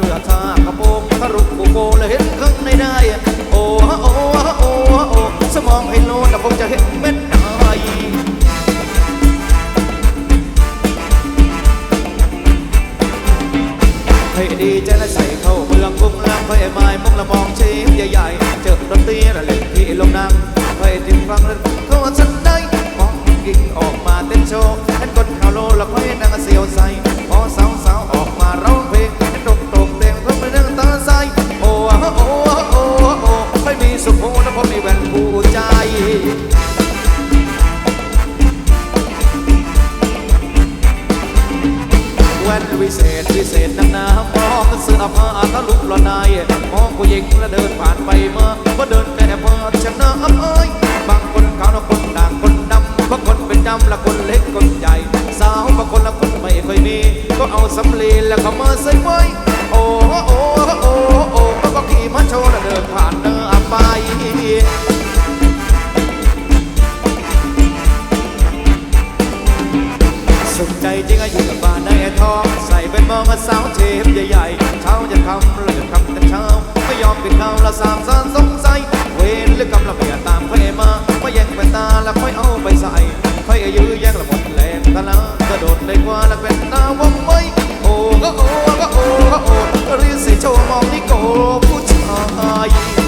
เรือท่ากระโปรงทะลุกูโกเลยเห็นข้างในได้ โอ้โอ้โอ้โอ้สมองไอ้โลนคงจะเห็นเม็ดได้ให้ดีใจและใส่เข้าเมืองกรุงลำไฟไม้มุงละมองเชฟใหญ่ๆ เจอดนตรีระเล่นที่ลงนั่งไปถึงฟังแล้วก็ฉันได้มองกิ่งออกมาเต้นโชว์ แว่นวิเศษวิเศษนักหนามองเสื้อผ้าทะลุละนายมองผู้หญิงแล้วเดินผ่านไปมาว่าเดินแก่เพิดชนะเอ้ยบางคนขาวนะคนด่างคนดำบางคนเป็นดำและคนเล็กคนใหญ่ สาวบางคนละคนไม่ค่อยมี ก็เอาสำลีแล้วก็มาใส่ไว้โอ้ ใจจริงอายุกับบ้านได้ทอง ใส่เป็นมองมาสาวเทปใหญ่ๆเช้าจะทำแล้วจะทำแต่เช้า ไม่ยอมกินข้าวละสามสานสงสัย เวรหรือกำลังเมียตามเพ่มาไม่แย่งเป็นตาแล้วค่อยเอาไปใส่ค่อยอายื้อแย่งละหมดแรงตะลากระโดดเลยกว่าแล้วเป็นตาว่องไวโอ้ก็โอ้ก็โอ้ก็โอ้รีสิโชว์มองนี่โกผู้ชาย